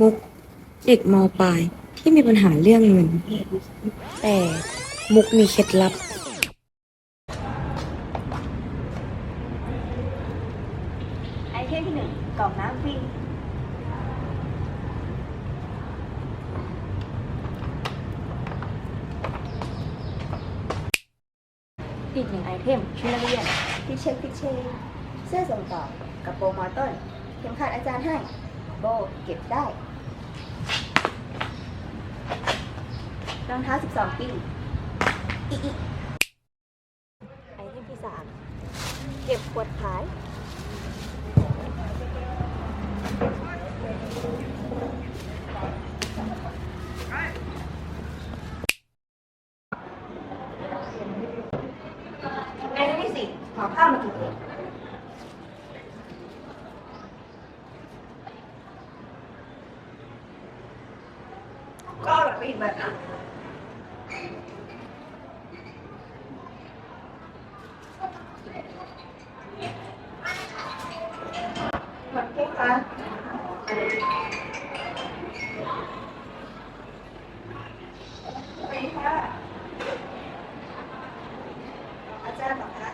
มุกเด็กมปลายที่มีปัญหาเรื่องเงิน แต่มุกมีเคล็ดลับ ไอเทมที่หนึ่งกล่องน้ำฟรีอีกหนึ่งไอเทมชุดนักเรียนพิเชคพิเชคเสื้อส่งต่อกระโปรงมอต้นเข็มขัดอาจารย์ให้โบเก็บได้ รองเท้า 12 ปีอีอีไอเทมที่สามเก็บขวดขาย ไอ้ที่สี่ขอข้าวมากินเองก็อร่อยไปอีกแบบนะ ค้กค่ะสวัสดีค่ะ อาจารย์หรอคะ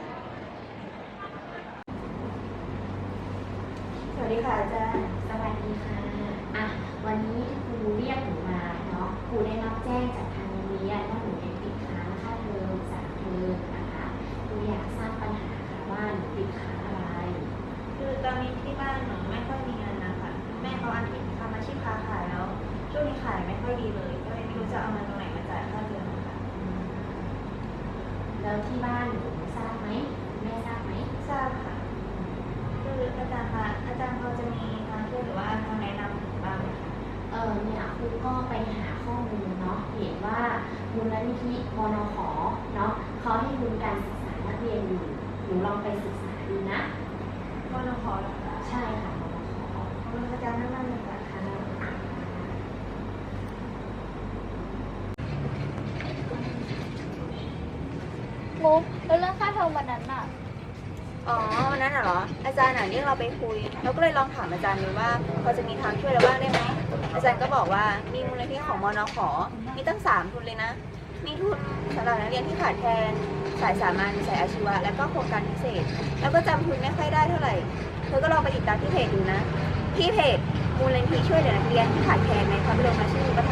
สวัสดีค่ะอาจารย์ สวัสดีค่ะ อะ วันนี้ที่ครูเรียกหนูมาเนาะ ครูได้รับแจ้งจาก อาชีพทำอาชีพค้าขายแล้วช่วงนี้ขายไม่ค่อยดีเลย ก็เลยไม่รู้จะเอาเงินตรงไหนมาจ่ายค่าเทอมนะคะแล้วที่บ้านหนูทราบไหมแม่ทราบไหมทราบค่ะคืออาจารย์คะอาจารย์พอจะมีทางช่วยหรือว่าทางแนะนำบ้างไหมคะเออเนี่ยครูก็ไปหาข้อมูลเนาะเห็นว่ามูลนิธิมนขเนาะเขาให้ทุนการศึกษานักเรียนอยู่หนูลองไปศึกษาดูนะมอนขอเหรอคะใช่ค่ะมนข ขอบคุณอาจารย์มากๆเลยค่ะ มุกแล้วเรื่องค่าเทอมวันนั้นน่ะอ๋อวันนั้นน่ะเหรอ อาจารย์น่ะเรียกเราไปคุย เราก็เลยลองถามอาจารย์ดูว่าพอจะมีทางช่วยเราบ้างได้ไหม อาจารย์ก็บอกว่ามีมูลนิธิของมนขมีตั้งสามทุนเลยนะ มีทุนสำหรับนักเรียนที่ขาดแคลนสายสามัญสายอาชีวะ และก็โครงการพิเศษ แล้วก็จำทุนไม่ค่อยได้เท่าไหร่ เธอก็ลองไปติดตามที่เพจดูนะ ที่เพจมูลนิธิช่วยเหลือนักเรียนที่ขาดแคลนในพระบรมราชูปถัมภ์